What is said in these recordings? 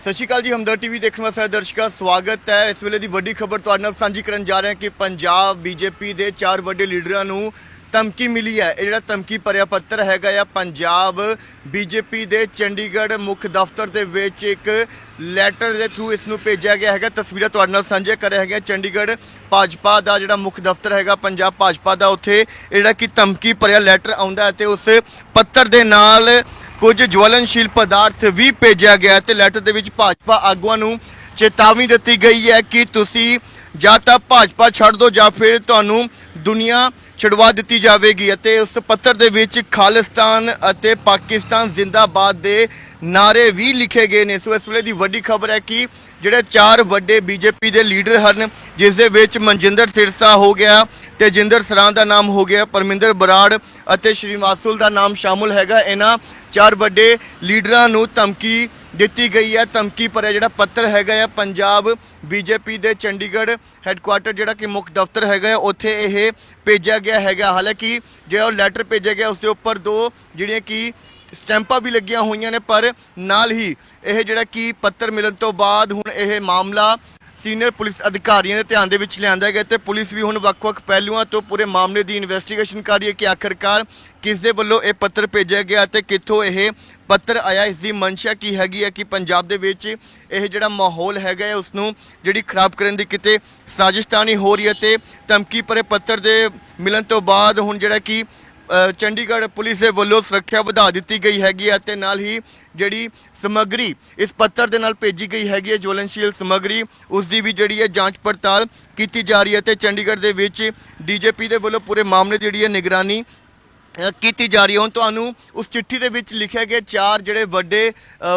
ਸਤਿ ਸ਼੍ਰੀ ਅਕਾਲ ਜੀ, ਹਮਦਰ ਟੀਵੀ ਦੇਖਣ ਵਾਲੇ ਸਾਰੇ ਦਰਸ਼ਕਾਂ ਸਵਾਗਤ ਹੈ। ਇਸ ਵੇਲੇ ਦੀ ਵੱਡੀ ਖਬਰ ਤੁਹਾਡੇ ਨਾਲ ਸਾਂਝੀ ਕਰਨ ਜਾ ਰਹੇ ਹਾਂ ਕਿ ਪੰਜਾਬ, ਬੀਜੇਪੀ ਦੇ ਚਾਰ ਵੱਡੇ ਲੀਡਰਾਂ ਨੂੰ ਧਮਕੀ ਮਿਲੀ ਹੈ। ਇਹ ਜਿਹੜਾ ਧਮਕੀ ਭਰਿਆ ਪੱਤਰ ਹੈਗਾ ਆ, ਪੰਜਾਬ, ਬੀਜੇਪੀ ਦੇ ਚੰਡੀਗੜ੍ਹ ਮੁੱਖ ਦਫ਼ਤਰ ਦੇ ਵਿੱਚ ਇੱਕ ਲੈਟਰ ਦੇ ਥਰੂ ਇਸ ਨੂੰ ਭੇਜਿਆ ਗਿਆ ਹੈਗਾ। ਤਸਵੀਰਾਂ ਤੁਹਾਡੇ ਨਾਲ ਸਾਂਝੇ ਕਰਿਆ ਹੈਗਾ ਚੰਡੀਗੜ੍ਹ ਭਾਜਪਾ ਦਾ ਜਿਹੜਾ ਮੁੱਖ ਦਫ਼ਤਰ ਹੈਗਾ, ਪੰਜਾਬ ਭਾਜਪਾ ਦਾ ਉੱਥੇ ਜਿਹੜਾ ਕਿ ਧਮਕੀ ਭਰਿਆ ਲੈਟਰ ਆਉਂਦਾ ਹੈ ਤੇ ਉਸ ਪੱਤਰ ਦੇ ਨਾਲ ਕੁਝ ਜਵਲਨਸ਼ੀਲ ਪਦਾਰਥ ਵੀ ਭੇਜਿਆ ਗਿਆ ਹੈ ਤੇ ਲੈਟਰ ਦੇ ਵਿੱਚ ਭਾਜਪਾ ਆਗੂਆਂ ਨੂੰ ਚੇਤਾਵਨੀ ਦਿੱਤੀ ਗਈ ਹੈ ਕਿ ਤੁਸੀਂ ਜਾਂ ਤਾਂ ਭਾਜਪਾ ਛੱਡ ਦਿਓ ਜਾਂ ਫਿਰ ਤੁਹਾਨੂੰ ਦੁਨੀਆ ਛਡਵਾ ਦਿੱਤੀ ਜਾਵੇਗੀ ਅਤੇ ਉਸ ਪੱਤਰ ਦੇ ਵਿੱਚ ਖਾਲਿਸਤਾਨ ਅਤੇ ਪਾਕਿਸਤਾਨ ਜ਼ਿੰਦਾਬਾਦ ਦੇ ਨਾਰੇ ਵੀ ਲਿਖੇ ਗਏ ਨੇ। ਸੋ ਇਸ ਵੇਲੇ ਦੀ ਵੱਡੀ ਖਬਰ ਹੈ ਕਿ ਜਿਹੜੇ ਚਾਰ ਵੱਡੇ ਬੀਜੇਪੀ ਦੇ ਲੀਡਰ ਹਨ, ਜਿਸ ਦੇ ਵਿੱਚ ਮਨਜਿੰਦਰ ਸਿਰਸਾ ਹੋ ਗਿਆ ਤੇਜਿੰਦਰ ਸਰਾਂ ਦਾ ਨਾਮ ਹੋ ਗਿਆ, ਪਰਮਿੰਦਰ ਬਰਾੜ ਅਤੇ ਸ਼੍ਰੀਵਾਸੁਲ ਦਾ ਨਾਮ ਸ਼ਾਮਲ ਹੈਗਾ। ਇਹਨਾਂ ਚਾਰ ਵੱਡੇ ਲੀਡਰਾਂ ਨੂੰ ਧਮਕੀ ਦਿੱਤੀ ਗਈ ਹੈ। ਧਮਕੀ ਭਰਿਆ ਜਿਹੜਾ ਪੱਤਰ ਹੈਗਾ ਹੈ ਪੰਜਾਬ ਬੀਜੇਪੀ ਦੇ ਚੰਡੀਗੜ੍ਹ ਹੈੱਡਕੁਆਟਰ ਜਿਹੜਾ ਕਿ ਮੁੱਖ ਦਫ਼ਤਰ ਹੈਗਾ ਹੈ ਉੱਥੇ ਇਹ ਭੇਜਿਆ ਗਿਆ ਹੈਗਾ। ਹਾਲਾਂਕਿ ਜਿਹੜਾ ਉਹ ਲੈਟਰ ਭੇਜਿਆ ਗਿਆ ਉਸ ਦੇ ਉੱਪਰ ਦੋ ਜਿਹੜੀਆਂ ਕਿ ਸਟੈਂਪਾਂ ਵੀ ਲੱਗੀਆਂ ਹੋਈਆਂ ਨੇ, ਪਰ ਨਾਲ ਹੀ ਇਹ ਜਿਹੜਾ ਕਿ ਪੱਤਰ ਮਿਲਣ ਤੋਂ ਬਾਅਦ ਹੁਣ ਇਹ ਮਾਮਲਾ ਸੀਨੀਅਰ ਪੁਲਿਸ ਅਧਿਕਾਰੀਆਂ ਦੇ ਧਿਆਨ ਦੇ ਵਿੱਚ ਲਿਆਂਦਾ ਗਿਆ ਤੇ ਪੁਲਿਸ ਵੀ ਹੁਣ ਵੱਖ-ਵੱਖ ਪਹਿਲੂਆਂ ਤੋਂ ਪੂਰੇ ਮਾਮਲੇ ਦੀ ਇਨਵੈਸਟੀਗੇਸ਼ਨ ਕਰ ਰਹੀ ਹੈ ਕਿ ਆਖਰਕਾਰ ਕਿਸ ਦੇ ਵੱਲੋਂ ਇਹ ਪੱਤਰ ਭੇਜਿਆ ਗਿਆ ਤੇ ਕਿੱਥੋਂ ਇਹ ਪੱਤਰ ਆਇਆ, ਇਸ ਦੀ ਮਨਸ਼ਾ ਕੀ ਹੈਗੀ ਹੈ ਕਿ ਪੰਜਾਬ ਦੇ ਵਿੱਚ ਇਹ ਜਿਹੜਾ ਮਾਹੌਲ ਹੈਗਾ ਹੈ ਉਸ ਨੂੰ ਜਿਹੜੀ ਖਰਾਬ ਕਰਨ ਦੀ ਕਿਤੇ ਸਾਜ਼ਿਸ਼ ਹੋ ਰਹੀ ਹੈ ਤੇ ਧਮਕੀ ਭਰੇ ਪੱਤਰ ਦੇ ਮਿਲਣ ਤੋਂ ਬਾਅਦ ਹੁਣ ਜਿਹੜਾ ਕਿ ਚੰਡੀਗੜ੍ਹ ਪੁਲਿਸ ਦੇ ਵੱਲੋਂ ਸੁਰੱਖਿਆ ਵਧਾ ਦਿੱਤੀ ਗਈ ਹੈਗੀ ਹੈ ਅਤੇ ਨਾਲ ਹੀ ਜਿਹੜੀ ਸਮੱਗਰੀ ਇਸ ਪੱਤਰ ਦੇ ਨਾਲ ਭੇਜੀ ਗਈ ਹੈਗੀ ਹੈ ਜਵਲਨਸ਼ੀਲ ਸਮੱਗਰੀ ਉਸ ਦੀ ਵੀ ਜਿਹੜੀ ਹੈ ਜਾਂਚ ਪੜਤਾਲ ਕੀਤੀ ਜਾ ਰਹੀ ਹੈ ਤੇ ਚੰਡੀਗੜ੍ਹ ਦੇ ਵਿੱਚ ਡੀਜੀਪੀ ਦੇ ਵੱਲੋਂ ਪੂਰੇ ਮਾਮਲੇ ਦੀ ਜਿਹੜੀ ਹੈ ਨਿਗਰਾਨੀ ਕੀਤੀ ਜਾ ਰਹੀ ਹੈ। ਹੁਣ ਤੁਹਾਨੂੰ ਉਸ ਚਿੱਠੀ ਦੇ ਵਿੱਚ ਲਿਖਿਆ ਗਿਆ ਚਾਰ ਜਿਹੜੇ ਵੱਡੇ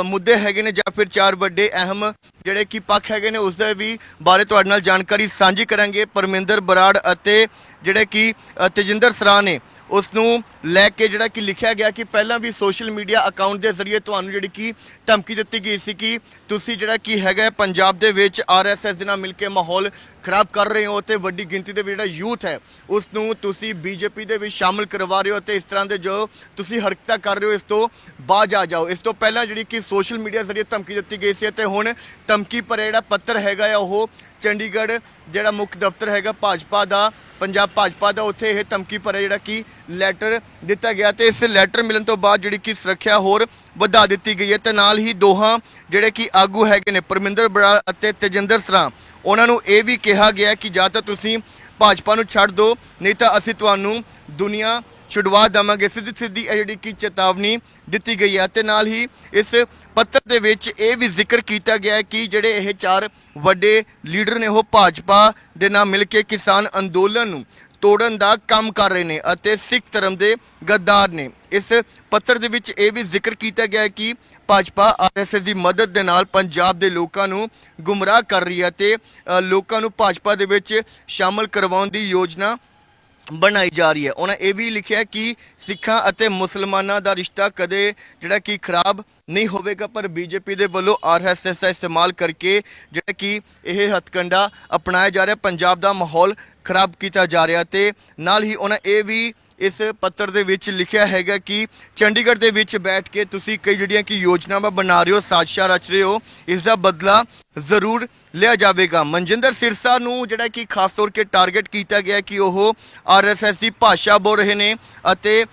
ਮੁੱਦੇ ਹੈਗੇ ਨੇ ਜਾਂ ਫਿਰ ਚਾਰ ਵੱਡੇ ਅਹਿਮ ਜਿਹੜੇ ਕਿ ਪੱਖ ਹੈਗੇ ਨੇ ਉਸ ਦੇ ਵੀ ਬਾਰੇ ਤੁਹਾਡੇ ਨਾਲ ਜਾਣਕਾਰੀ ਸਾਂਝੀ ਕਰਾਂਗੇ। ਪਰਮਿੰਦਰ ਬਰਾੜ ਅਤੇ ਜਿਹੜੇ ਕਿ ਅ, ਤੇਜਿੰਦਰ ਸਰਾਂ ਨੇ ਉਸ ਨੂੰ ਲੈ ਕੇ ਜਿਹੜਾ ਕਿ ਲਿਖਿਆ ਗਿਆ ਕਿ ਪਹਿਲਾਂ ਵੀ ਸੋਸ਼ਲ ਮੀਡੀਆ ਅਕਾਊਂਟ ਦੇ ਜ਼ਰੀਏ ਤੁਹਾਨੂੰ ਜਿਹੜੀ ਕਿ ਧਮਕੀ ਦਿੱਤੀ ਗਈ ਸੀ ਕਿ ਤੁਸੀਂ ਜਿਹੜਾ ਕੀ ਹੈਗਾ ਪੰਜਾਬ ਦੇ ਵਿੱਚ ਆਰਐਸਐਸ ਦੇ ਨਾਲ ਮਿਲ ਕੇ ਮਾਹੌਲ ਖਰਾਬ ਕਰ ਰਹੇ ਹੋ ਤੇ ਵੱਡੀ ਗਿਣਤੀ ਦੇ ਵਿੱਚ ਜਿਹੜਾ ਯੂਥ ਹੈ, ਉਸ ਨੂੰ ਤੁਸੀਂ ਬੀਜੇਪੀ ਦੇ ਵਿੱਚ ਸ਼ਾਮਲ ਕਰਵਾ ਰਹੇ ਹੋ ਤੇ ਇਸ ਤਰ੍ਹਾਂ ਦੇ ਜੋ ਤੁਸੀਂ ਹਰਕਤਾਂ ਕਰ ਰਹੇ ਹੋ, ਇਸ ਤੋਂ ਬਾਜ ਆ ਜਾਓ। ਇਸ ਤੋਂ ਪਹਿਲਾਂ ਜਿਹੜੀ ਕਿ ਸੋਸ਼ਲ ਮੀਡੀਆ ਜ਼ਰੀਏ ਧਮਕੀ ਦਿੱਤੀ ਗਈ ਸੀ ਤੇ ਹੁਣ ਧਮਕੀ ਭਰਿਆ ਜਿਹੜਾ ਪੱਤਰ ਹੈਗਾ ਆ, ਉਹ ਚੰਡੀਗੜ੍ਹ ਜਿਹੜਾ ਮੁੱਖ ਦਫ਼ਤਰ ਹੈਗਾ ਭਾਜਪਾ ਦਾ ਪੰਜਾਬ ਭਾਜਪਾ ਦਾ ਉੱਥੇ ਇਹ ਧਮਕੀ ਭਰਿਆ ਜਿਹੜਾ ਕਿ ਲੈਟਰ ਦਿੱਤਾ ਗਿਆ ਤੇ ਇਸ ਲੈਟਰ ਮਿਲਣ ਤੋਂ ਬਾਅਦ ਜਿਹੜੀ ਕਿ ਸੁਰੱਖਿਆ ਹੋਰ ਵਧਾ ਦਿੱਤੀ ਗਈ ਹੈ ਤੇ ਨਾਲ ਹੀ ਦੋਹਾਂ ਜਿਹੜੇ ਕਿ ਆਗੂ ਹੈਗੇ ਨੇ, ਪਰਮਿੰਦਰ ਬਰਾੜ ਅਤੇ ਤੇਜਿੰਦਰ ਸਰਾਂ, ਉਹਨਾਂ ਨੂੰ ਇਹ ਵੀ ਕਿਹਾ ਗਿਆ ਕਿ ਜਾਂ ਤਾਂ ਤੁਸੀਂ ਭਾਜਪਾ ਨੂੰ ਛੱਡ ਦਿਓ, ਨਹੀਂ ਤਾਂ ਅਸੀਂ ਤੁਹਾਨੂੰ ਦੁਨੀਆ ਛੁਡਵਾ ਦੇਵਾਂਗੇ। ਸਿੱਧੀ ਸਿੱਧੀ ਇਹ ਜਿਹੜੀ ਕਿ ਚੇਤਾਵਨੀ ਦਿੱਤੀ ਗਈ ਹੈ ਤੇ ਨਾਲ ਹੀ ਇਸ ਪੱਤਰ ਦੇ ਵਿੱਚ ਇਹ ਵੀ ਜ਼ਿਕਰ ਕੀਤਾ ਗਿਆ ਹੈ ਕਿ ਜਿਹੜੇ ਇਹ ਚਾਰ ਵੱਡੇ ਲੀਡਰ ਨੇ, ਉਹ ਭਾਜਪਾ ਦੇ ਨਾਲ ਮਿਲ ਕੇ ਕਿਸਾਨ ਅੰਦੋਲਨ ਨੂੰ ਤੋੜਨ ਦਾ ਕੰਮ ਕਰ ਰਹੇ ਨੇ ਅਤੇ ਸਿੱਖ ਧਰਮ ਦੇ ਗੱਦਾਰ ਨੇ। ਇਸ ਪੱਤਰ ਦੇ ਵਿੱਚ ਇਹ ਵੀ ਜ਼ਿਕਰ ਕੀਤਾ ਗਿਆ ਹੈ ਕਿ ਭਾਜਪਾ ਆਰਐਸਐਸ ਦੀ ਮਦਦ ਦੇ ਨਾਲ ਪੰਜਾਬ ਦੇ ਲੋਕਾਂ ਨੂੰ ਗੁੰਮਰਾਹ ਕਰ ਰਹੀ ਹੈ ਤੇ ਲੋਕਾਂ ਨੂੰ ਭਾਜਪਾ ਦੇ ਵਿੱਚ ਸ਼ਾਮਲ ਕਰਵਾਉਣ ਦੀ ਯੋਜਨਾ ਬਣਾਈ ਜਾ ਰਹੀ ਹੈ। ਉਹਨਾਂ ਇਹ ਵੀ ਲਿਖਿਆ ਕਿ ਸਿੱਖਾਂ ਅਤੇ ਮੁਸਲਮਾਨਾਂ ਦਾ ਰਿਸ਼ਤਾ ਕਦੇ ਜਿਹੜਾ ਕਿ ਖਰਾਬ ਨਹੀਂ ਹੋਵੇਗਾ, ਪਰ ਬੀਜੇਪੀ ਦੇ ਵੱਲੋਂ ਆਰਐਸਐਸ ਦਾ ਇਸਤੇਮਾਲ ਕਰਕੇ ਜਿਹੜਾ ਕਿ ਇਹ ਹਥਕੰਡਾ ਅਪਣਾਇਆ ਜਾ ਰਿਹਾ, ਪੰਜਾਬ ਦਾ ਮਾਹੌਲ ਖਰਾਬ ਕੀਤਾ ਜਾ ਰਿਹਾ ਤੇ ਨਾਲ ਹੀ ਉਹਨਾਂ ਇਹ ਵੀ ਇਸ ਪੱਤਰ ਦੇ ਵਿੱਚ ਲਿਖਿਆ ਹੈਗਾ ਕਿ ਚੰਡੀਗੜ੍ਹ ਦੇ ਵਿੱਚ ਬੈਠ ਕੇ ਤੁਸੀਂ ਕਈ ਜਿਹੜੀਆਂ ਕਿ ਯੋਜਨਾਵਾਂ ਬਣਾ ਰਹੇ ਹੋ, ਸਾਜ਼ਿਸ਼ਾਂ ਰਚ ਰਹੇ ਹੋ, ਇਸ ਦਾ ਬਦਲਾ ਜ਼ਰੂਰ ਲਿਆ ਜਾਵੇਗਾ। ਮਨਜਿੰਦਰ ਸਿਰਸਾ ਨੂੰ ਜਿਹੜਾ ਕਿ ਖਾਸ ਤੌਰ 'ਤੇ ਟਾਰਗੇਟ ਕੀਤਾ ਗਿਆ ਕਿ ਉਹ ਆਰਐਸਐਸ ਦੀ ਭਾਸ਼ਾ ਬੋਲ ਰਹੇ ਨੇ ਅਤੇ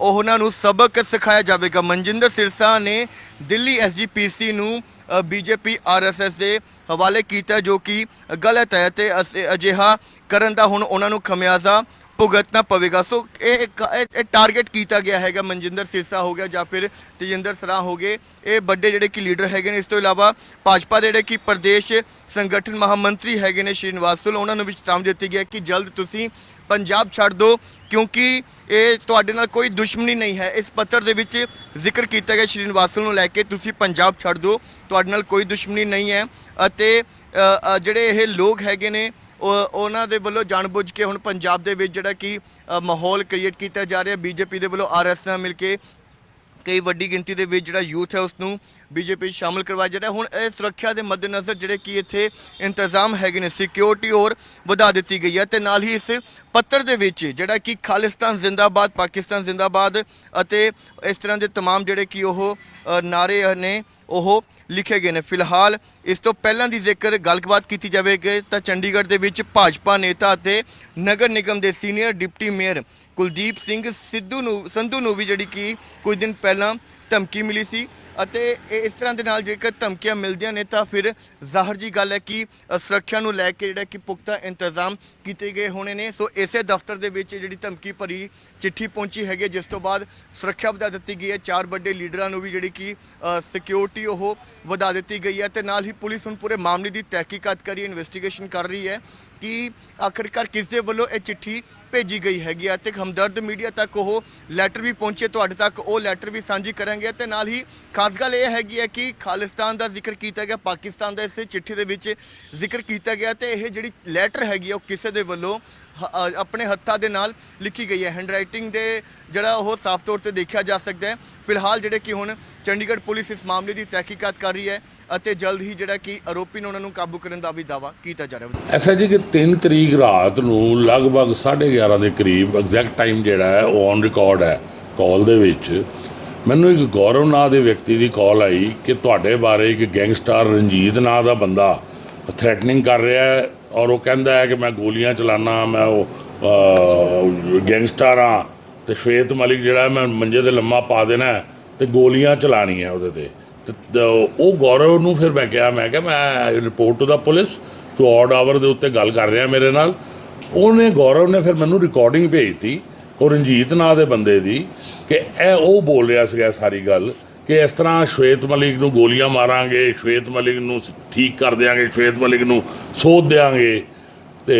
ਉਹਨਾਂ ਨੂੰ ਸਬਕ ਸਿਖਾਇਆ ਜਾਵੇਗਾ। ਮਨਜਿੰਦਰ ਸਿਰਸਾ ਨੇ ਦਿੱਲੀ ਐਸਜੀਪੀਸੀ ਨੂੰ ਬੀਜੇਪੀ ਆਰਐਸਐਸ ਦੇ ਹਵਾਲੇ ਕੀਤਾ ਜੋ ਕਿ ਗਲਤ ਹੈ ਤੇ ਅਸ- ਅਜਿਹਾ ਕਰਨ ਦਾ ਹੁਣ ਉਹਨਾਂ ਨੂੰ ਖਮਿਆਜ਼ਾ ਭੁਗਤਣਾ ਪਵੇਗਾ। ਸੋ ਇਹ ਇੱਕ- ਇਹ ਟਾਰਗੇਟ ਕੀਤਾ ਗਿਆ ਹੈਗਾ, ਮਨਜਿੰਦਰ ਸਿਰਸਾ ਹੋ ਗਿਆ ਜਾਂ ਫਿਰ ਤੇਜਿੰਦਰ ਸਰਾ ਹੋ ਗਏ। ਇਹ ਵੱਡੇ ਜਿਹੜੇ ਕਿ ਲੀਡਰ ਹੈਗੇ ਨੇ, ਇਸ ਤੋਂ ਇਲਾਵਾ ਭਾਜਪਾ ਦੇ ਜਿਹੜੇ ਕਿ ਪ੍ਰਦੇਸ਼ ਸੰਗਠਨ ਮਹਾਮੰਤਰੀ ਹੈਗੇ ਨੇ ਸ਼੍ਰੀ ਸ਼੍ਰੀਨਿਵਾਸੁਲ ਉਹਨਾਂ ਨੂੰ ਵੀ ਚੇਤਾਵਨੀ ਦਿੱਤੀ ਗਿਆ ਕਿ ਜਲਦ ਤੁਸੀਂ ਪੰਜਾਬ ਛੱਡ ਦਿਓ, ਕਿਉਂਕਿ ਇਹ ਤੁਹਾਡੇ ਨਾਲ ਕੋਈ ਦੁਸ਼ਮਣੀ ਨਹੀਂ ਹੈ। ਇਸ ਪੱਤਰ ਦੇ ਵਿੱਚ ਜ਼ਿਕਰ ਕੀਤਾ ਗਿਆ ਸ਼੍ਰੀ ਸ਼੍ਰੀਨਿਵਾਸੁਲ ਨੂੰ ਲੈ ਕੇ ਤੁਸੀਂ ਪੰਜਾਬ ਛੱਡ ਦਿਓ, ਤੁਹਾਡੇ ਨਾਲ ਕੋਈ ਦੁਸ਼ਮਣੀ ਨਹੀਂ ਹੈ। ਅਤੇ ਜਿਹੜੇ ਇਹ ਲੋਕ ਹੈਗੇ ਨੇ ਉਹਨਾਂ ਦੇ ਵੱਲੋਂ ਜਾਣਬੁੱਝ ਕੇ ਹੁਣ ਪੰਜਾਬ ਦੇ ਵਿੱਚ ਜਿਹੜਾ ਕਿ ਅ, ਮਾਹੌਲ ਕ੍ਰੀਏਟ ਕੀਤਾ ਜਾ ਰਿਹਾ ਬੀਜੇਪੀ ਦੇ ਵੱਲੋਂ ਆਰਐਸ ਨਾਲ ਮਿਲ ਕੇ ਕਈ ਵੱਡੀ ਗਿਣਤੀ ਦੇ ਵਿੱਚ ਜਿਹੜਾ ਯੂਥ ਹੈ ਉਸ ਨੂੰ ਬੀਜੇਪੀ ਸ਼ਾਮਲ ਕਰਵਾਇਆ ਜਿਹੜਾ ਹੁਣ ਇਹ ਸੁਰੱਖਿਆ ਦੇ ਮੱਦੇਨਜ਼ਰ ਜਿਹੜੇ ਕਿ ਇੱਥੇ ਇੰਤਜ਼ਾਮ ਹੈਗੇ ਨੇ ਸਿਕਿਉਰਿਟੀ ਹੋਰ ਵਧਾ ਦਿੱਤੀ ਗਈ ਹੈ ਤੇ ਨਾਲ ਹੀ ਇਸ ਪੱਤਰ ਦੇ ਵਿੱਚ ਜਿਹੜਾ ਕਿ ਖਾਲਿਸਤਾਨ ਜ਼ਿੰਦਾਬਾਦ ਪਾਕਿਸਤਾਨ ਜ਼ਿੰਦਾਬਾਦ ਅਤੇ ਇਸ ਤਰ੍ਹਾਂ ਦੇ तमाम ਜਿਹੜੇ ਕਿ ਉਹ ਅ, ਨਾਰੇ ਨੇ ਉਹ ਲਿਖੇ ਗਏ ਨੇ। ਫਿਲਹਾਲ ਇਸ ਤੋਂ ਪਹਿਲਾਂ ਦੀ ਜ਼ਿਕਰ ਗੱਲਬਾਤ ਕੀਤੀ ਜਾਵੇਗੀ ਤਾਂ ਚੰਡੀਗੜ੍ਹ ਦੇ ਵਿੱਚ ਭਾਜਪਾ ਨੇਤਾ ਅਤੇ ਨਗਰ ਨਿਗਮ ਦੇ senior deputy mayor Kuldeep Singh Sidhu ਨੂੰ ਸੰਧੂ ਨੂੰ ਵੀ ਜਿਹੜੀ ਕਿ ਕੁਝ ਦਿਨ ਪਹਿਲਾਂ ਧਮਕੀ ਮਿਲੀ ਸੀ। ਅਤੇ ਇਹ ਇਸ ਤਰ੍ਹਾਂ ਦੇ ਨਾਲ ਜੇਕਰ ਧਮਕੀਆਂ ਮਿਲਦੀਆਂ ਨੇ ਤਾਂ ਫਿਰ ਜ਼ਾਹਰ ਜੀ ਗੱਲ ਹੈ ਕਿ ਸੁਰੱਖਿਆ ਨੂੰ ਲੈ ਕੇ ਜਿਹੜਾ ਕਿ ਪੁਖਤਾ ਇੰਤਜ਼ਾਮ ਕੀਤੇ ਗਏ ਹੋਣੇ ਨੇ। ਸੋ ਇਸੇ ਦਫ਼ਤਰ ਦੇ ਵਿੱਚ ਜਿਹੜੀ ਧਮਕੀ ਭਰੀ ਚਿੱਠੀ ਪਹੁੰਚੀ ਹੈਗੀ ਹੈ, ਜਿਸ ਤੋਂ ਬਾਅਦ ਸੁਰੱਖਿਆ ਵਧਾ ਦਿੱਤੀ ਗਈ ਹੈ। ਚਾਰ ਵੱਡੇ ਲੀਡਰਾਂ ਨੂੰ ਵੀ ਜਿਹੜੀ ਕਿ ਸਿਕਿਉਰਿਟੀ ਉਹ ਵਧਾ ਦਿੱਤੀ ਗਈ ਹੈ ਤੇ ਨਾਲ ਹੀ ਪੁਲਿਸ ਹੁਣ ਪੂਰੇ ਮਾਮਲੇ ਦੀ ਤਹਿਕੀਕਾਤ ਕਰੀ ਇਨਵੈਸਟੀਗੇਸ਼ਨ ਕਰ ਰਹੀ ਹੈ। ਕਿ ਆਖਿਰਕਾਰ ਕਿਸ ਦੇ ਵੱਲੋਂ ਇਹ ਚਿੱਠੀ ਭੇਜੀ ਗਈ ਹੈਗੀ ਹੈ ਤੇ ਹਮਦਰਦ ਮੀਡੀਆ ਤੱਕ ਉਹ ਲੈਟਰ ਵੀ ਪਹੁੰਚੇ, ਤੁਹਾਡੇ ਤੱਕ ਉਹ ਲੈਟਰ ਵੀ ਸਾਂਝੀ ਕਰਾਂਗੇ ਤੇ ਨਾਲ ਹੀ ਖਾਸ ਗੱਲ ਇਹ ਹੈਗੀ ਹੈ ਕਿ ਖਾਲਿਸਤਾਨ ਦਾ ਜ਼ਿਕਰ ਕੀਤਾ ਗਿਆ, ਪਾਕਿਸਤਾਨ ਦਾ ਇਸ ਚਿੱਠੀ ਦੇ ਵਿੱਚ ਜ਼ਿਕਰ ਕੀਤਾ ਗਿਆ ਤੇ ਇਹ ਜਿਹੜੀ ਲੈਟਰ ਹੈਗੀ ਹੈ ਉਹ ਕਿਸੇ ਦੇ ਵੱਲੋਂ ਆਪਣੇ ਹੱਥਾਂ ਦੇ ਨਾਲ ਲਿਖੀ ਗਈ ਹੈ। ਹੈਂਡਰਾਈਟਿੰਗ ਦੇ ਜਿਹੜਾ ਉਹ ਸਾਫ਼ ਤੌਰ ਤੇ ਦੇਖਿਆ ਜਾ ਸਕਦਾ ਹੈ। ਫਿਲਹਾਲ ਜਿਹੜੇ ਕਿ ਹੁਣ ਚੰਡੀਗੜ੍ਹ ਪੁਲਿਸ ਇਸ ਮਾਮਲੇ ਦੀ ਤਹਿਕੀਕਾਤ ਕਰ ਰਹੀ ਹੈ ਅਤੇ ਜਲਦ ਹੀ ਜਿਹੜਾ ਕਿ ਆਰੋਪੀ ਨੂੰ ਉਹਨਾਂ ਨੂੰ ਕਾਬੂ ਕਰਨ ਦਾ ਵੀ ਦਾਅਵਾ ਕੀਤਾ ਜਾ ਰਿਹਾ ਹੈ। ਐਸਾ ਜੀ ਕਿ 3 ਤਰੀਕ ਰਾਤ ਨੂੰ ਲਗਭਗ 11:30 ਦੇ ਕਰੀਬ ਐਗਜ਼ੈਕਟ ਟਾਈਮ ਜਿਹੜਾ ਹੈ, ਉਹ ਔਨ ਰਿਕਾਰਡ ਹੈ ਕਾਲ ਦੇ ਵਿੱਚ। ਮੈਨੂੰ ਇੱਕ ਗੌਰਵ ਨਾਂ ਦੇ ਵਿਅਕਤੀ ਦੀ ਕਾਲ ਆਈ ਕਿ ਤੁਹਾਡੇ ਬਾਰੇ ਇੱਕ ਗੈਂਗਸਟਰ ਰਣਜੀਤ ਨਾਂ ਦਾ ਬੰਦਾ ਥ੍ਰੈਟਨਿੰਗ ਕਰ ਰਿਹਾ ਹੈ। ਔਰ ਉਹ ਕਹਿੰਦਾ ਹੈ ਕਿ ਮੈਂ ਗੋਲੀਆਂ ਚਲਾਨਾ, ਮੈਂ ਉਹ ਗੈਂਗਸਟਰ ਹਾਂ ਤੇ ਸ਼ਵੇਤ ਮਲਿਕ ਜਿਹੜਾ ਮੈਂ ਮੰਜੇ ਤੇ ਲੰਮਾ ਪਾ ਦੇਣਾ ਹੈ ਤੇ ਗੋਲੀਆਂ ਚਲਾਣੀਆਂ ਉਹਦੇ ਤੇ। ਤੇ ਉਹ ਗੌਰਵ ਨੂੰ ਫਿਰ ਮੈਂ ਕਿਹਾ ਮੈਂ ਕਿਹਾ, ਮੈਂ ਰਿਪੋਰਟ ਟੂ ਦਾ ਪੁਲਿਸ ਤੂੰ ਆਡ ਆਵਰ ਦੇ ਉੱਤੇ ਗੱਲ ਕਰ ਰਿਹਾ ਮੇਰੇ ਨਾਲ। ਉਹਨੇ, ਗੌਰਵ ਨੇ ਫਿਰ ਮੈਨੂੰ ਰਿਕਾਰਡਿੰਗ ਭੇਜਤੀ ਉਹ ਰਣਜੀਤ ਨਾਂ ਦੇ ਬੰਦੇ ਦੀ, ਕਿ ਇਹ ਉਹ ਬੋਲ ਰਿਹਾ ਸੀਗਾ ਸਾਰੀ ਗੱਲ। ਕਿ ਇਸ ਤਰ੍ਹਾਂ ਸ਼ਵੇਤ ਮਲਿਕ ਨੂੰ ਗੋਲੀਆਂ ਮਾਰਾਂਗੇ ਸ਼ਵੇਤ ਮਲਿਕ ਨੂੰ ਠੀਕ ਕਰ ਦਿਆਂਗੇ ਸ਼ਵੇਤ ਮਲਿਕ ਨੂੰ ਸੋਧ ਦਿਆਂਗੇ। ਤੇ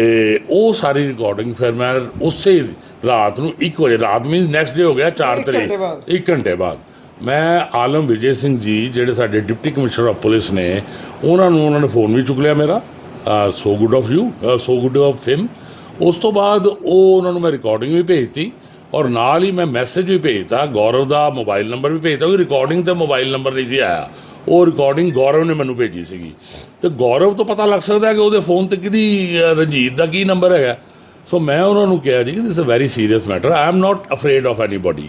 ਉਹ ਸਾਰੀ ਰਿਕਾਰਡਿੰਗ ਫਿਰ ਮੈਂ ਉਸੇ ਰਾਤ ਨੂੰ 1 ਵਜੇ ਰਾਤ ਮੀਨਸ ਨੈਕਸਟ ਡੇ ਹੋ ਗਿਆ 4 ਇੱਕ ਤਰੀਕ। 1 ਘੰਟੇ ਬਾਅਦ। ਮੈਂ ਆਲਮ ਵਿਜੇ ਸਿੰਘ ਜੀ ਜਿਹੜੇ ਸਾਡੇ ਡਿਪਟੀ ਕਮਿਸ਼ਨਰ ਆਫ ਪੁਲਿਸ ਨੇ ਉਹਨਾਂ ਨੂੰ ਉਹਨਾਂ ਨੇ ਫੋਨ ਵੀ ਚੁੱਕ ਲਿਆ ਮੇਰਾ so good of you so good of him ਉਸ ਤੋਂ ਬਾਅਦ ਉਹ ਉਹਨਾਂ ਨੂੰ ਮੈਂ ਰਿਕਾਰਡਿੰਗ ਵੀ ਭੇਜਤੀ। ਔਰ ਨਾਲ ਹੀ ਮੈਂ ਮੈਸੇਜ ਵੀ ਭੇਜਤਾ, ਗੌਰਵ ਦਾ ਮੋਬਾਈਲ ਨੰਬਰ ਵੀ ਭੇਜਤਾ, ਉਹ ਰਿਕਾਰਡਿੰਗ ਤੇ ਮੋਬਾਈਲ ਨੰਬਰ ਨਹੀਂ ਸੀ ਆਇਆ। ਉਹ ਰਿਕਾਰਡਿੰਗ ਗੌਰਵ ਨੇ ਮੈਨੂੰ ਭੇਜੀ ਸੀਗੀ। ਤੇ ਗੌਰਵ ਤੋਂ ਪਤਾ ਲੱਗ ਸਕਦਾ ਕਿ ਉਹਦੇ ਫੋਨ ਤੇ ਕਿਹਦੀ ਰਣਜੀਤ ਦਾ ਕੀ ਨੰਬਰ ਹੈਗਾ। ਸੋ ਮੈਂ ਉਹਨਾਂ ਨੂੰ ਕਿਹਾ ਜੀ ਕਿ this a very serious matter I am not afraid of anybody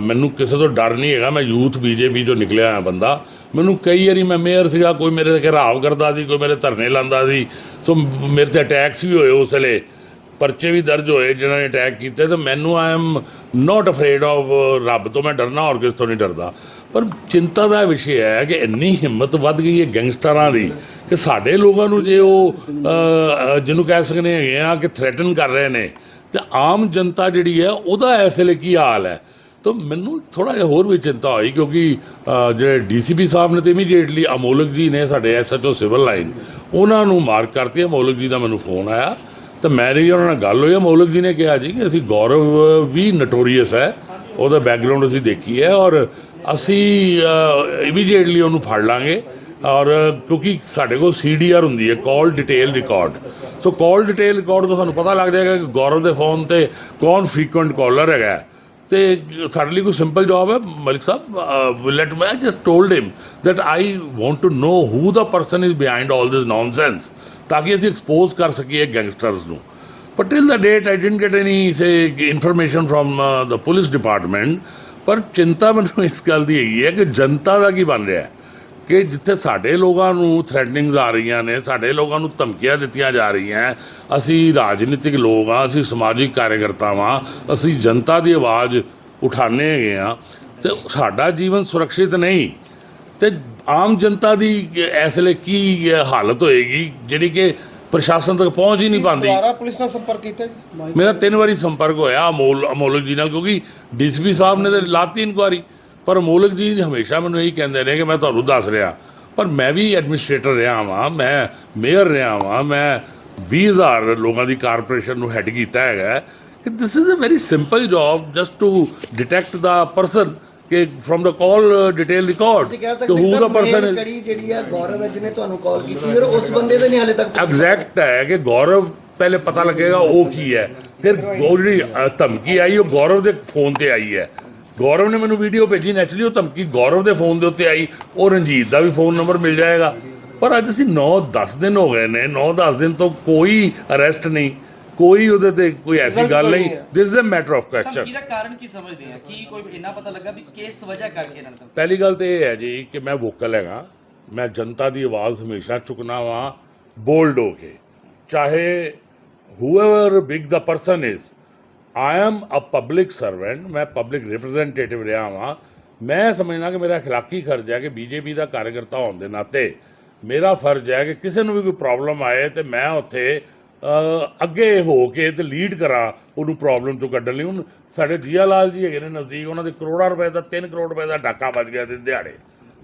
ਮੈਨੂੰ ਕਿਸੇ ਤੋਂ ਡਰ ਨਹੀਂ ਹੈਗਾ। ਮੈਂ ਯੂਥ ਬੀਜੇਪੀ ਚੋਂ ਨਿਕਲਿਆ ਹੋਇਆ ਬੰਦਾ। ਮੈਨੂੰ ਕਈ ਵਾਰੀ ਮੈਂ ਮੇਅਰ ਸੀਗਾ, ਕੋਈ ਮੇਰੇ ਤੇ ਘਰਾਵ ਕਰਦਾ ਸੀ, ਕੋਈ ਮੇਰੇ ਧਰਨੇ ਲਾਉਂਦਾ ਸੀ। ਸੋ ਮੇਰੇ ਤੇ ਅਟੈਕਸ ਵੀ ਹੋਏ ਉਸ ਵੇਲੇ। ਪਰਚੇ ਵੀ ਦਰਜ ਹੋਏ ਜਿਨ੍ਹਾਂ ਨੇ ਅਟੈਕ ਕੀਤੇ ਤੇ ਮੈਨੂੰ I am not afraid of ਰੱਬ ਤੋਂ ਮੈਂ ਡਰਨਾ ਹੋਰ ਕਿਸ ਤੋਂ ਨਹੀਂ ਡਰਦਾ। ਪਰ ਚਿੰਤਾ ਦਾ ਵਿਸ਼ੇ ਹੈ ਕਿ ਇੰਨੀ ਹਿੰਮਤ ਵੱਧ ਗਈ ਹੈ ਗੈਂਗਸਟਰਾਂ ਦੀ ਕਿ ਸਾਡੇ ਲੋਕਾਂ ਨੂੰ ਜੇ ਉਹ ਜਿਹਨੂੰ ਕਹਿ ਸਕਦੇ ਹੈਗੇ ਆ ਕਿ ਥ੍ਰੈਟਨ ਕਰ ਰਹੇ ਨੇ ਤੇ ਆਮ ਜਨਤਾ ਜਿਹੜੀ ਹੈ ਉਹਦਾ ਇਸ ਵੇਲੇ ਕੀ ਹਾਲ ਹੈ? ਤਾਂ ਮੈਨੂੰ ਥੋੜਾ ਜਿਹਾ ਹੋਰ ਵੀ ਚਿੰਤਾ ਹੋਈ ਕਿਉਂਕਿ ਅ, ਜਿਹੜੇ ਡੀਸੀਪੀ ਸਾਹਿਬ ਨੇ ਤੇ ਇਮੀਡੀਏਟਲੀ ਅਮੋਲਕ ਜੀ ਨੇ ਸਾਡੇ ਐਸਐਚਓ ਸਿਵਲ ਲਾਈਨ ਉਹਨਾਂ ਨੂੰ ਮਾਰਕ ਕਰਤੀ। ਅਮੋਲਕ ਜੀ ਦਾ ਮੈਨੂੰ ਫੋਨ ਆਇਆ। ਤਾਂ ਮੇਰੀ ਉਹਨਾਂ ਨਾਲ ਗੱਲ ਹੋਈ ਅਮੋਲਕ ਜੀ ਨੇ ਕਿਹਾ ਜੀ ਕਿ ਅਸੀਂ ਗੌਰਵ ਵੀ ਨਟੋਰੀਅਸ ਹੈ, ਉਹਦਾ ਬੈਕਗ੍ਰਾਉਂਡ ਅਸੀਂ ਦੇਖੀ ਹੈ ਔਰ ਅਸੀਂ ਇਮੀਡੀਏਟਲੀ ਉਹਨੂੰ ਫੜ ਲਾਂਗੇ ਔਰ ਕਿਉਂਕਿ ਸਾਡੇ ਕੋਲ ਸੀਡੀਆਰ ਹੁੰਦੀ ਹੈ call detail record so call detail record ਤੋਂ ਸਾਨੂੰ ਪਤਾ ਲੱਗ ਜਾਏਗਾ ਕਿ ਗੌਰਵ ਦੇ ਫੋਨ ਤੇ ਕੌਣ ਫ੍ਰੀਕੁਐਂਟ ਕਾਲਰ ਹੈਗਾ ਹੈ। ਤੇ ਸਾਡੇ ਲਈ ਕੋਈ ਸਿੰਪਲ ਜੌਬ ਹੈ, ਮਲਿਕ ਸਾਹਿਬ ਲੈਟ ਮੈਂ just told him that I want to know who the person is behind all this nonsense ਤਾਂ ਕਿ ਅਸੀਂ ਐਕਸਪੋਜ਼ ਕਰ ਸਕੀਏ ਗੈਂਗਸਟਰਸ ਨੂੰ। But till the date I didn't get any say information from uh, the police ਪਰ ਚਿੰਤਾ ਮੈਨੂੰ ਇਸ ਗੱਲ ਦੀ ਹੈਗੀ ਹੈ ਕਿ ਜਨਤਾ ਦਾ ਕੀ ਬਣ ਰਿਹਾ ਹੈ? ਕਿ ਜਿੱਥੇ ਸਾਡੇ ਲੋਕਾਂ ਨੂੰ ਥ੍ਰੈਟਨਿੰਗਸ ਆ ਰਹੀਆਂ ਨੇ ਸਾਡੇ ਲੋਕਾਂ ਨੂੰ ਧਮਕੀਆਂ ਦਿੱਤੀਆਂ ਜਾ ਰਹੀਆਂ ਅਸੀਂ ਰਾਜਨੀਤਿਕ ਲੋਕ ਆ ਅਸੀਂ ਸਮਾਜਿਕ ਕਾਰਜਕਰਤਾ ਵਾਂ ਅਸੀਂ ਜਨਤਾ ਦੀ ਆਵਾਜ਼ ਉਠਾਣੇ ਹੈਗੇ ਆ ਤੇ ਸਾਡਾ ਜੀਵਨ ਸੁਰੱਖਿਅਤ ਨਹੀਂ। ਤੇ ਆਮ ਜਨਤਾ ਦੀ ਇਸ ਵੇਲੇ ਕੀ ਹਾਲਤ ਹੋਏਗੀ ਜਿਹੜੀ ਕਿ ਪ੍ਰਸ਼ਾਸਨ ਤੱਕ ਪਹੁੰਚ ਹੀ ਨਹੀਂ ਪਾਉਂਦੀ? ਦੁਬਾਰਾ ਪੁਲਿਸ ਨਾਲ ਸੰਪਰਕ ਕੀਤਾ ਜੀ? ਮੇਰਾ ਤਿੰਨ ਵਾਰੀ ਸੰਪਰਕ ਹੋਇਆ ਅਮੋਲ ਅਮੋਲਕ ਜੀ ਨਾਲ ਕਿਉਂਕਿ ਡੀਸੀਪੀ ਸਾਹਿਬ ਨੇ ਤੇ ਲਾਤੀ ਇਨਕੁਆਰੀ। ਪਰ ਅਮੋਲਕ ਜੀ ਹਮੇਸ਼ਾ ਮੈਨੂੰ ਇਹੀ ਕਹਿੰਦੇ ਨੇ ਕਿ ਮੈਂ ਤੁਹਾਨੂੰ ਦੱਸ ਰਿਹਾ। ਪਰ ਮੈਂ ਵੀ ਐਡਮਿਨਿਸਟ੍ਰੇਟਰ ਰਿਹਾ ਵਾਂ ਮੈਂ ਮੇਅਰ ਰਿਹਾ ਵਾਂ ਮੈਂ 20000 ਲੋਕਾਂ ਦੀ ਕਾਰਪੋਰੇਸ਼ਨ ਨੂੰ ਹੈੱਡ ਕੀਤਾ ਹੈਗਾ। ਕਿ this is a very simple job just to detect the person ਕਿ ਫਰਮ ਦਾ ਕਾਲ ਡਿਟੇਲ ਰਿਕਾਰਡ ਤੁਸੀਂ ਕਹਿ ਟੂ ਸਕਦੇ ਹੂ ਦਾ ਪਰਸਨ ਇਜ਼ ਕੜੀ ਜਿਹੜੀ ਆ ਗੌਰਵ ਹੈ ਜਿਹਨੇ ਤੁਹਾਨੂੰ ਕਾਲ ਕੀਤੀ ਔਰ ਉਸ ਬੰਦੇ ਦੇ ਨਹੀਂ ਹਾਲੇ ਤੱਕ ਐਗਜ਼ੈਕਟ ਹੈ ਕਿ ਗੌਰਵ ਪਹਿਲੇ ਪਤਾ ਲੱਗੇਗਾ ਉਹ ਕੀ ਹੈ। ਫਿਰ ਉਹ ਜਿਹੜੀ ਅ, ਧਮਕੀ ਆਈ ਉਹ ਗੌਰਵ ਦੇ ਫੋਨ ਤੇ ਆਈ ਹੈ। ਗੌਰਵ ਨੇ ਮੈਨੂੰ ਵੀਡੀਓ ਭੇਜੀ ਨੈਚੁਰਲੀ ਉਹ ਧਮਕੀ ਗੌਰਵ ਦੇ ਫੋਨ ਦੇ ਉੱਤੇ ਆਈ ਉਹ ਰਣਜੀਤ ਦਾ ਵੀ ਫੋਨ ਨੰਬਰ ਮਿਲ ਜਾਏਗਾ। ਪਰ ਅੱਜ ਅਸੀਂ 9-10 ਦਿਨ ਹੋ ਗਏ ਨੇ 9-10 ਦਿਨ ਤੋਂ ਕੋਈ ਅਰੈਸਟ ਨਹੀਂ। ਕੋਈ ਉਹਦੇ ਤੇ ਕੋਈ ਐਸੀ ਗਲਤ ਗੱਲ ਕੋਈ ਨਹੀਂ ਨਹੀਂ ਹੈ। This is a matter of ਧਮਕੀ ਕੁਐਸਚਨ ਦਾ ਕਾਰਨ ਕੀ ਸਮਝਦੇ ਆ ਕੀ ਕੋਈ ਇੰਨਾ ਪਤਾ ਲੱਗਾ ਵੀ ਕਿਸ ਵਜ੍ਹਾ ਕਰਕੇ ਇਹਨਾਂ ਨੇ ਧਮਕੀ ਪਹਿਲੀ ਗੱਲ ਤੇ ਇਹ ਹੈ ਜੀ ਕਿ ਮੈਂ ਵੋਕਲ ਹੈਗਾ ਮੈਂ ਜਨਤਾ ਦੀ ਆਵਾਜ਼ ਹਮੇਸ਼ਾ ਚੁੱਕਣਾ ਵਾਂ ਬੋਲਡ ਹੋ ਕੇ ਚਾਹੇ whoever big the person is I am a public servant ਮੈਂ ਪਬਲਿਕ ਰਿਪਰੈਜ਼ੈਂਟੇਟਿਵ ਰਿਹਾ ਵਾਂ ਮੈਂ ਸਮਝਣਾ ਕਿ ਮੇਰਾ اخلاقی ਫਰਜ਼ ਹੈ ਕਿ ਬੀਜੇਪੀ ਦਾ ਕਾਰਜਕਰਤਾ ਹੋਣ ਦੇ ਨਾਤੇ ਮੇਰਾ ਫਰਜ਼ ਹੈ ਕਿ ਕਿਸੇ ਨੂੰ ਵੀ ਕੋਈ ਪ੍ਰੋਬਲਮ ਆਏ ਤੇ ਮੈਂ ਉੱਥੇ ਅ, ਅੱਗੇ ਹੋ ਕੇ ਤੇ ਲੀਡ ਕਰਾਂ, ਉਹਨੂੰ ਪ੍ਰੋਬਲਮ ਤੋਂ ਕੱਢਣ ਲਈ। ਹੁਣ ਸਾਡੇ ਜੀਆ ਲਾਲ ਜੀ ਹੈਗੇ ਨੇ ਨਜ਼ਦੀਕ, ਉਹਨਾਂ ਦੇ ਕਰੋੜਾਂ ਰੁਪਏ ਦਾ 3 ਕਰੋੜ ਰੁਪਏ ਦਾ ਡਾਕਾ ਵੱਜ ਗਿਆ ਤੇ ਦਿਹਾੜੇ।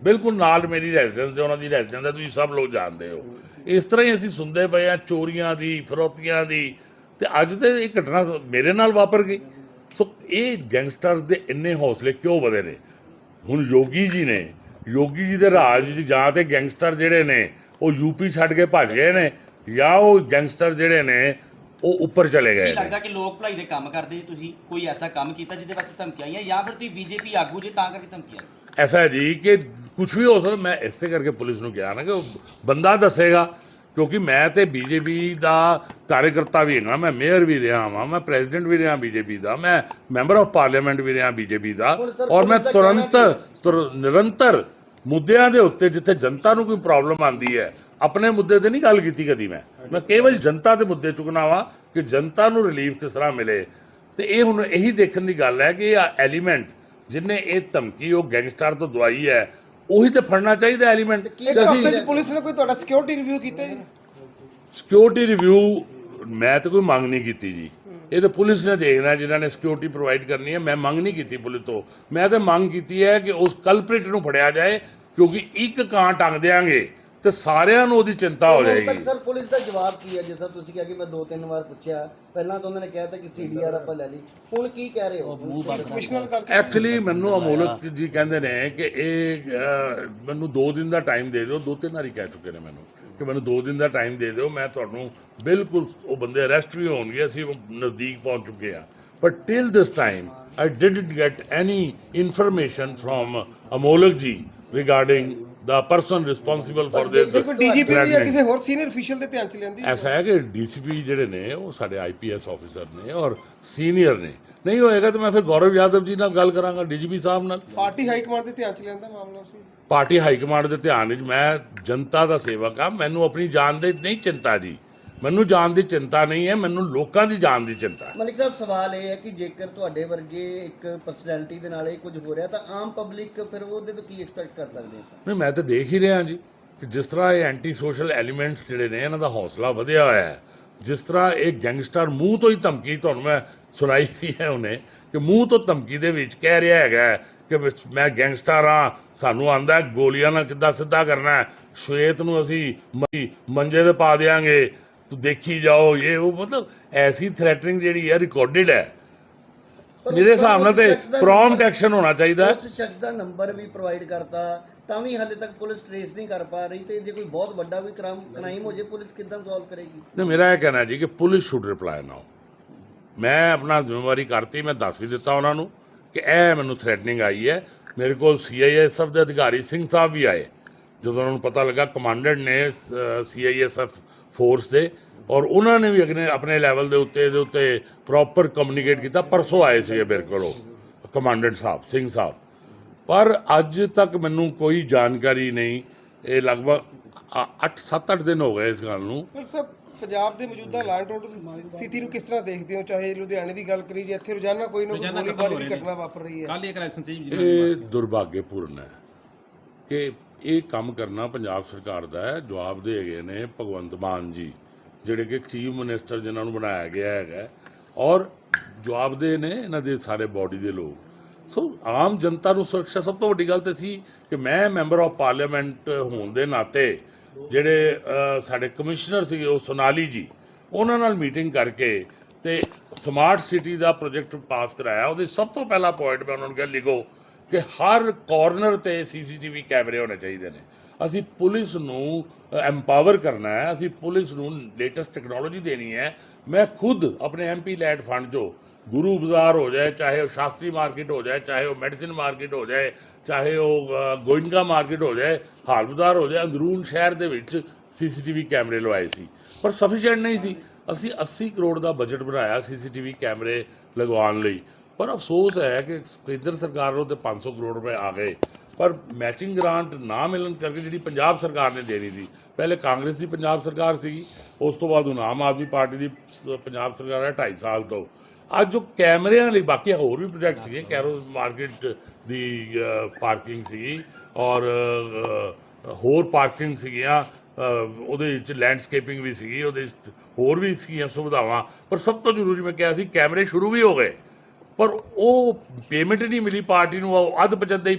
ਬਿਲਕੁਲ ਨਾਲ ਮੇਰੀ ਰੈਜ਼ੀਡੈਂਸ ਤੇ ਉਹਨਾਂ ਦੀ ਰੈਜ਼ੀਡੈਂਸ ਹੈ, ਤੁਸੀਂ ਸਭ ਲੋਕ ਜਾਣਦੇ ਹੋ। ਇਸ ਤਰ੍ਹਾਂ ਹੀ ਅਸੀਂ ਸੁਣਦੇ ਪਏ ਆ ਚੋਰੀਆਂ ਦੀ, ਫਰੋਤੀਆਂ ਦੀ। ਤੇ ਅੱਜ ਤੇ ਇਹ ਘਟਨਾ ਮੇਰੇ ਨਾਲ ਵਾਪਰ ਗਈ। ਸੋ ਇਹ ਗੈਂਗਸਟਰਸ ਦੇ ਇੰਨੇ ਹੌਸਲੇ ਕਿਉਂ ਵਧੇ ਨੇ? ਹੁਣ ਯੋਗੀ ਜੀ ਨੇ, ਯੋਗੀ ਜੀ ਦੇ ਰਾਜ 'ਚ ਜਾਂ ਤੇ ਗੈਂਗਸਟਰ ਜਿਹੜੇ ਨੇ, ਉਹ ਯੂਪੀ ਛੱਡ ਕੇ ਭੱਜ ਗਏ ਨੇ। ਜਾਂ ਉਹ ਗੈਂਗਸਟਰ ਜਿਹੜੇ ਨੇ ਉਹ ਉੱਪਰ ਚਲੇ ਗਏ ਨੇ। ਲੱਗਦਾ ਕਿ ਲੋਕ ਭਲਾਈ ਦੇ ਕੰਮ ਕਰਦੇ ਜੀ ਤੁਸੀਂ? ਕੋਈ ਐਸਾ ਕੰਮ ਕੀਤਾ ਜਿਹਦੇ ਵਾਸਤੇ ਧਮਕੀਆਂ ਆਈਆਂ ਜਾਂ ਫਿਰ ਤੁਸੀਂ ਬੀਜੇਪੀ ਆਗੂ ਜੇ ਤਾਂ ਕਰਕੇ ਧਮਕੀਆਂ ਆਈਆਂ? ਐਸਾ ਹੈ ਜੀ ਕਿ ਕੁਝ ਵੀ ਹੋ ਸਕਦਾ ਮੈਂ ਇਸੇ ਕਰਕੇ ਪੁਲਿਸ ਨੂੰ ਕਿਹਾ ਨਾ ਕਿ ਉਹ ਬੰਦਾ ਦੱਸੇਗਾ ਕਿਉਂਕਿ ਮੈਂ ਤੇ ਬੀਜੇਪੀ ਦਾ ਕਾਰਜਕਰਤਾ ਵੀ ਹਾਂ ਮੈਂ ਮੇਅਰ ਵੀ ਰਿਹਾ ਹਾਂ ਮੈਂ ਪ੍ਰੈਜ਼ੀਡੈਂਟ ਵੀ ਰਿਹਾ ਬੀਜੇਪੀ ਦਾ ਮੈਂ ਮੈਂਬਰ ਆਫ ਪਾਰਲੀਮੈਂਟ ਵੀ ਰਿਹਾ ਬੀਜੇਪੀ ਦਾ ਔਰ ਮੈਂ ਤੁਰੰਤ ਤੁਰ- ਨਿਰੰਤਰ ਮੁੱਦਿਆਂ ਦੇ ਉੱਤੇ ਜਿੱਥੇ ਜਨਤਾ ਨੂੰ ਕੋਈ ਪ੍ਰੋਬਲਮ ਆਂਦੀ ਹੈ ਆਪਣੇ ਮੁੱਦੇ ਤੇ ਨਹੀਂ ਗੱਲ ਕੀਤੀ ਕਦੀ ਮੈਂ। ਮੈਂ ਕੇਵਲ ਜਨਤਾ ਦੇ ਮੁੱਦੇ ਚੁੱਕਣਾ ਵਾ ਕਿ ਜਨਤਾ ਨੂੰ ਰਿਲੀਫ ਕਿਸ ਤਰ੍ਹਾਂ ਮਿਲੇ। ਤੇ ਇਹ ਹੁਣ ਇਹੀ ਦੇਖਣ ਦੀ ਗੱਲ ਹੈ ਕਿ ਇਹ ਐਲੀਮੈਂਟ ਜਿਨੇ ਇਹ ਧਮਕੀ ਉਹ ਗੈਂਗਸਟਰ ਤੋਂ ਦਵਾਈ ਹੈ ਉਹੀ ਤੇ ਫੜਨਾ ਚਾਹੀਦਾ ਐਲੀਮੈਂਟ ਇੱਕ ਹਫ਼ਤੇ 'ਚ ਪੁਲਿਸ ਨੇ ਕੋਈ ਤੁਹਾਡਾ ਸਿਕਿਉਰਿਟੀ ਰਿਵਿਊ ਕੀਤਾ ਜੀ? ਸਿਕਿਉਰਿਟੀ ਰਿਵਿਊ ਮੈਂ ਤਾਂ ਕੋਈ ਮੰਗ ਨਹੀਂ ਕੀਤੀ ਜੀ। ਇਹ ਤਾਂ ਪੁਲਿਸ ਨੇ ਦੇਖਣਾ ਜਿਨ੍ਹਾਂ ਨੇ ਸਿਕਿਉਰਿਟੀ ਪ੍ਰੋਵਾਈਡ ਕਰਨੀ ਹੈ ਮੈਂ ਮੰਗ ਨਹੀਂ ਕੀਤੀ ਪੁਲਿਸ ਤੋਂ। ਮੈਂ ਤਾਂ ਮੰਗ ਕੀਤੀ ਹੈ ਕਿ ਉਸ ਕਲਪ੍ਰਿਟ ਨੂੰ ਫੜਿਆ ਜਾਏ ਕਿਉਂਕਿ ਇੱਕ ਕਾਂ ਟੰਗ ਦੇਾਂਗੇ ਤੇ ਸਾਰਿਆਂ ਨੂੰ ਉਹਦੀ ਚਿੰਤਾ ਹੋ ਜਾਏਗੀ। ਸਰ ਪੁਲਿਸ ਦਾ ਜਵਾਬ ਕੀ ਹੈ? ਜਿਸ ਤਰ੍ਹਾਂ ਤੁਸੀਂ ਕਿਹਾ ਕਿ ਮੈਂ ਦੋ ਤਿੰਨ ਵਾਰ ਪੁੱਛਿਆ ਪਹਿਲਾਂ ਤਾਂ ਉਹਨਾਂ ਨੇ ਕਿਹਾ ਤਾਂ ਕਿ ਸੀਡੀਆਰ ਆਪਾਂ ਲੈ ਲਈ। ਹੁਣ ਕੀ ਕਹਿ ਰਹੇ ਹੋ? ਕਮਿਸ਼ਨਰ ਐਕਚੁਅਲੀ ਮੈਨੂੰ ਅਮੋਲਕ ਜੀ ਕਹਿੰਦੇ ਨੇ ਕਿ ਇਹ ਮੈਨੂੰ 2 ਦਿਨ ਦਾ ਟਾਈਮ ਦੇ ਦਿਓ। ਦੋ ਤਿੰਨ ਵਾਰੀ ਕਹਿ ਚੁੱਕੇ ਨੇ ਮੈਨੂੰ ਕਿ ਮੈਨੂੰ 2 ਦਿਨ ਦਾ ਟਾਈਮ ਦੇ ਦਿਓ। ਮੈਂ ਤੁਹਾਨੂੰ ਬਿਲਕੁਲ ਉਹ ਬੰਦੇ ਅਰੈਸਟ ਵੀ ਹੋਣਗੇ। ਅਸੀਂ ਉਹ ਨਜ਼ਦੀਕ ਪਹੁੰਚ ਚੁੱਕੇ ਆ but till this time I didn't get any information from Amolak ji. Regarding the person responsible for this DGP ਜਾਂ ਕਿਸੇ ਹੋਰ ਸੀਨੀਅਰ ਅਫੀਸ਼ੀਅਲ ਦੇ ਧਿਆਨ 'ਚ ਲੈਂਦੀ ਐਸਾ ਹੈ ਕਿ ਡੀਸੀਪੀ ਜਿਹੜੇ ਨੇ ਉਹ ਸਾਡੇ ਆਈਪੀਐਸ ਆਫੀਸਰ ਨੇ ਔਰ ਸੀਨੀਅਰ ਨੇ। ਨਹੀਂ ਹੋਏਗਾ ਤਾਂ ਮੈਂ ਫਿਰ ਗੌਰਵ ਯਾਦਵ ਜੀ ਨਾਲ ਗੱਲ ਕਰਾਂਗਾ ਡੀਜੀਪੀ ਸਾਹਿਬ ਨਾਲ। ਪਾਰਟੀ ਹਾਈ ਕਮਾਂਡ ਦੇ ਧਿਆਨ 'ਚ ਲੈਂਦਾ ਮਾਮਲਾ ਸੀ। ਪਾਰਟੀ ਹਾਈ ਕਮਾਂਡ ਦੇ ਧਿਆਨ ਵਿੱਚ ਮੈਂ ਜਨਤਾ ਦਾ ਸੇਵਕ ਆ ਮੈਨੂੰ ਆਪਣੀ ਜਾਨ ਦੀ ਨਹੀਂ ਚਿੰਤਾ ਜੀ। ਮੈਨੂੰ ਜਾਨ ਦੀ ਚਿੰਤਾ ਨਹੀਂ ਹੈ ਮੈਨੂੰ ਲੋਕਾਂ ਦੀ ਜਾਨ ਦੀ ਚਿੰਤਾ ਹੈ। ਮਲਿਕ ਸਾਹਿਬ ਸਵਾਲ ਇਹ ਹੈ ਕਿ ਜੇਕਰ ਤੁਹਾਡੇ ਵਰਗੇ ਇੱਕ ਪਰਸਨੈਲਿਟੀ ਦੇ ਨਾਲ ਇਹ ਕੁਝ ਹੋ ਰਿਹਾ ਤਾਂ ਆਮ ਪਬਲਿਕ ਫਿਰ ਉਹਦੇ ਤੋਂ ਕੀ ਐਕਸਪੈਕਟ ਕਰ ਸਕਦੇ ਹੈ ਨਹੀਂ ਮੈਂ ਤਾਂ ਦੇਖ ਹੀ ਰਿਹਾ ਜੀ ਕਿ ਜਿਸ ਤਰ੍ਹਾਂ ਇਹ ਐਂਟੀ ਸੋਸ਼ਲ ਐਲੀਮੈਂਟਸ ਜਿਹੜੇ ਨੇ ਇਹਨਾਂ ਦਾ ਹੌਸਲਾ ਵਧਿਆ ਹੋਇਆ ਹੈ ਜਿਸ ਤਰ੍ਹਾਂ ਇਹ ਗੈਂਗਸਟਰ ਮੂੰਹ ਤੋਂ ਹੀ ਧਮਕੀ ਤੁਹਾਨੂੰ ਮੈਂ ਸੁਣਾਈ ਵੀ ਹੈ ਉਹਨੇ ਕਿ ਮੂੰਹ ਤੋਂ ਧਮਕੀ ਦੇ ਵਿੱਚ ਕਹਿ ਰਿਹਾ ਹੈਗਾ ਕਿ ਮੈਂ ਗੈਂਗਸਟਰ ਆ ਸਾਨੂੰ ਆਂਦਾ ਗੋਲੀਆਂ ਨਾਲ ਕਿੱਦਾਂ ਸਿੱਧਾ ਕਰਨਾ ਹੈ ਸ਼ਵੇਤ ਨੂੰ ਅਸੀਂ ਮੰਜੇ ਤੇ ਪਾ ਦੇਾਂਗੇ ਤੂੰ ਦੇਖੀ ਜਾਓ ਇਹ ਉਹ ਮਤਲਬ ਐਸੀ ਥ੍ਰੈਟਨਿੰਗ ਜਿਹੜੀ ਹੈ ਰਿਕਾਰਡਡ ਹੈ। ਮੇਰੇ ਹਿਸਾਬ ਨਾਲ ਤੇ ਨੰਬਰ- ਐਕਸ਼ਨ ਹੋਣਾ ਚਾਹੀਦਾ। ਉਸ ਸ਼ਖਸ ਦਾ ਨੰਬਰ ਵੀ ਪ੍ਰੋਵਾਈਡ ਕਰਤਾ ਤਾਂ ਵੀ ਹਾਲੇ ਤੱਕ ਪੁਲਿਸ ਟ੍ਰੇਸ ਨਹੀਂ ਕਰ ਪਾ ਰਹੀ ਤੇ ਜੇ ਕੋਈ ਬਹੁਤ ਵੱਡਾ ਕੋਈ ਕ੍ਰਾਈਮ ਕ੍ਰਾਈਮ ਹੋ ਜੇ ਪੁਲਿਸ ਕਿੱਦਾਂ ਸੋਲਵ ਕਰੇਗੀ? ਨਹੀਂ ਮੇਰਾ ਇਹ ਕਹਿਣਾ ਜੀ ਕਿ ਪੁਲਿਸ ਸ਼ੁੱਡ ਰਿਪਲਾਈ ਨਾਓ ਮੈਂ ਆਪਣਾ ਜ਼ਿੰਮੇਵਾਰੀ ਕਰਤੀ ਮੈਂ ਦੱਸ ਵੀ ਦਿੱਤਾ ਉਹਨਾਂ ਨੂੰ ਕਿ ਇਹ ਮੈਨੂੰ ਥ੍ਰੈਟਨਿੰਗ ਆਈ ਹੈ। ਮੇਰੇ ਕੋਲ ਸੀਆਈਐਸਐਫ ਦੇ ਅਧਿਕਾਰੀ ਸਿੰਘ ਸਾਹਿਬ ਵੀ ਆਏ। ਜਦੋਂ ਉਹਨਾਂ ਨੂੰ ਪਤਾ ਲੱਗਾ ਕਮਾਂਡੈਂਟ ਨੇ ਸੀਆਈਐਸਐਫ ਫੋਰਸ ਦੇ। ਔਰ ਉਹਨਾਂ ਨੇ ਵੀ ਅਗਨੇ ਆਪਣੇ ਲੈਵਲ ਦੇ ਉੱਤੇ ਦੇ ਉੱਤੇ ਪ੍ਰੋਪਰ ਕਮਿਊਨੀਕੇਟ ਕੀਤਾ। ਪਰਸੋਂ ਆਏ ਸੀਗੇ ਮੇਰੇ ਕੋਲ ਉਹ ਕਮਾਂਡੈਂਟ ਸਾਹਿਬ ਸਿੰਘ ਸਾਹਿਬ। ਪਰ ਅੱਜ ਤੱਕ ਮੈਨੂੰ ਕੋਈ ਜਾਣਕਾਰੀ ਨਹੀਂ। ਇਹ ਲਗਭਗ 8 7-8 ਦਿਨ ਹੋ ਗਏ ਇਸ ਗੱਲ ਨੂੰ। ਪੰਜਾਬ ਦੇ ਮੌਜੂਦਾ ਐਂਡ ਆਰਡਰ ਸਥਿਤੀ ਨੂੰ ਕਿਸ ਤਰ੍ਹਾਂ ਦੇਖਦੇ ਹੋ? ਚਾਹੇ ਲੁਧਿਆਣੇ ਦੀ ਗੱਲ ਕਰੀ ਜੇ ਇੱਥੇ ਰੋਜ਼ਾਨਾ ਕੋਈ ਨਾ ਕੋਈ ਗੋਲੀਬਾਰੀ ਦੀ। ਘਟਨਾ ਵਾਪਰ ਰਹੀ ਹੈ। ਕੱਲ ਇੱਕ ਲਾਇਸੈਂਸ ਸੀ ਇਹ ਦੁਰਭਾਗਯਪੂਰਨ ਹੈ ਕਿ ਇਹ ਕੰਮ ਕਰਨਾ ਪੰਜਾਬ ਸਰਕਾਰ ਦਾ ਹੈ। ਜਵਾਬ ਦੇ ਹੈਗੇ ਨੇ ਭਗਵੰਤ ਮਾਨ ਜੀ, ਜਿਹੜੇ ਕਿ ਚੀਫ ਮਿਨਿਸਟਰ ਜਿਨ੍ਹਾਂ ਨੂੰ ਬਣਾਇਆ ਗਿਆ ਹੈਗਾ। ਔਰ ਜਵਾਬ ਦੇ ਨੇ ਇਹਨਾਂ ਦੇ ਸਾਰੇ ਬਾਡੀ ਦੇ ਲੋਕ। ਸੋ ਆਮ ਜਨਤਾ ਨੂੰ ਸੁਰੱਖਿਆ ਸਭ ਤੋਂ ਵੱਡੀ ਗੱਲ ਤੇ ਸੀ ਕਿ ਮੈਂ ਮੈਂਬਰ ਆਫ ਪਾਰਲੀਮੈਂਟ ਹੋਣ ਦੇ ਨਾਤੇ ਜਿਹੜੇ ਸਾਡੇ ਕਮਿਸ਼ਨਰ ਸੀਗੇ, ਉਹ ਸੋਨਾਲੀ ਜੀ, ਉਹਨਾਂ ਨਾਲ ਮੀਟਿੰਗ ਕਰਕੇ ਤੇ ਸਮਾਰਟ ਸਿਟੀ ਦਾ ਪ੍ਰੋਜੈਕਟ ਪਾਸ ਕਰਾਇਆ। ਉਹਦੇ ਸਭ ਤੋਂ ਪਹਿਲਾ ਪੁਆਇੰਟ ਮੈਂ ਉਹਨਾਂ ਨੂੰ ਕਿਹਾ, ਲਿਖੋ। ਕਿ ਹਰ ਕਾਰਨਰ ਤੇ ਸੀਸੀਟੀਵੀ ਕੈਮਰੇ ਹੋਣੇ ਚਾਹੀਦੇ ਨੇ। ਅਸੀਂ ਪੁਲਿਸ ਨੂੰ ਐਮਪਾਵਰ ਕਰਨਾ ਹੈ, ਅਸੀਂ ਪੁਲਿਸ ਨੂੰ ਲੇਟੈਸਟ ਟੈਕਨੋਲੋਜੀ ਦੇਣੀ ਹੈ। ਮੈਂ ਖੁਦ ਆਪਣੇ ਐਮਪੀ ਲੈਡ ਫੰਡ 'ਚੋਂ ਗੁਰੂ ਬਾਜ਼ਾਰ ਹੋ ਜਾਏ, ਚਾਹੇ ਉਹ ਸ਼ਾਸਤਰੀ ਮਾਰਕੀਟ ਹੋ ਜਾਏ, ਚਾਹੇ ਉਹ ਮੈਡੀਸਿਨ ਮਾਰਕੀਟ ਹੋ ਜਾਏ, ਚਾਹੇ ਉਹ ਗੋਇੰਗਾ ਮਾਰਕੀਟ ਹੋ ਜਾਏ, ਹਾਲ ਬਾਜ਼ਾਰ ਹੋ ਜਾਏ, ਅੰਦਰੂਨ ਸ਼ਹਿਰ ਦੇ ਵਿੱਚ ਸੀਸੀਟੀਵੀ ਕੈਮਰੇ ਲਵਾਏ ਸੀ। ਪਰ ਸਫੀਸ਼ੀਐਂਟ ਨਹੀਂ ਸੀ। ਅਸੀਂ 80 ਕਰੋੜ ਦਾ ਬਜਟ ਬਣਾਇਆ ਸੀਸੀਟੀਵੀ ਕੈਮਰੇ ਲਗਵਾਉਣ ਲਈ। ਪਰ ਅਫਸੋਸ ਹੈ ਕਿ ਕੇਂਦਰ ਸਰਕਾਰ ਨੂੰ ਤੇ 500 ਕਰੋੜ ਰੁਪਏ ਆ ਗਏ। ਪਰ ਮੈਚਿੰਗ ਗ੍ਰਾਂਟ ਨਾ ਮਿਲਣ ਕਰਕੇ ਜਿਹੜੀ ਪੰਜਾਬ ਸਰਕਾਰ ਨੇ ਦੇਣੀ ਸੀ, ਪਹਿਲੇ ਕਾਂਗਰਸ ਦੀ ਪੰਜਾਬ ਸਰਕਾਰ ਸੀਗੀ, ਉਸ ਤੋਂ ਬਾਅਦ ਹੁਣ ਆਮ ਆਦਮੀ ਪਾਰਟੀ ਦੀ ਪੰਜਾਬ ਸਰਕਾਰ ਹੈ 2.5 ਸਾਲ ਤੋਂ। ਅੱਜ ਜੋ ਕੈਮਰਿਆਂ ਲਈ ਬਾਕੀ ਹੋਰ ਵੀ ਪ੍ਰੋਜੈਕਟ ਸੀਗੇ ਕੈਰੋ ਮਾਰਕੀਟ ਦੀ ਪਾਰਕਿੰਗ ਸੀ ਔਰ ਹੋਰ ਪਾਰਕਿੰਗ ਸੀਗੀਆਂ ਉਹਦੇ ਵਿੱਚ ਲੈਂਡਸਕੇਪਿੰਗ ਵੀ ਸੀਗੀ, ਉਹਦੇ ਵਿੱਚ ਹੋਰ ਵੀ ਸੀਗੀਆਂ ਸੁਵਿਧਾਵਾਂ। ਪਰ ਸਭ ਤੋਂ ਜ਼ਰੂਰੀ ਮੈਂ ਕਿਹਾ ਸੀ, ਕੈਮਰੇ ਸ਼ੁਰੂ ਵੀ ਹੋ ਗਏ। ਪਰ ਉਹ ਪੇਮੈਂਟ ਨਹੀਂ ਮਿਲੀ ਪਾਰਟੀ ਨੂੰ ਉਹ ਅੱਧ ਪਚੱਦੇ ਹੀ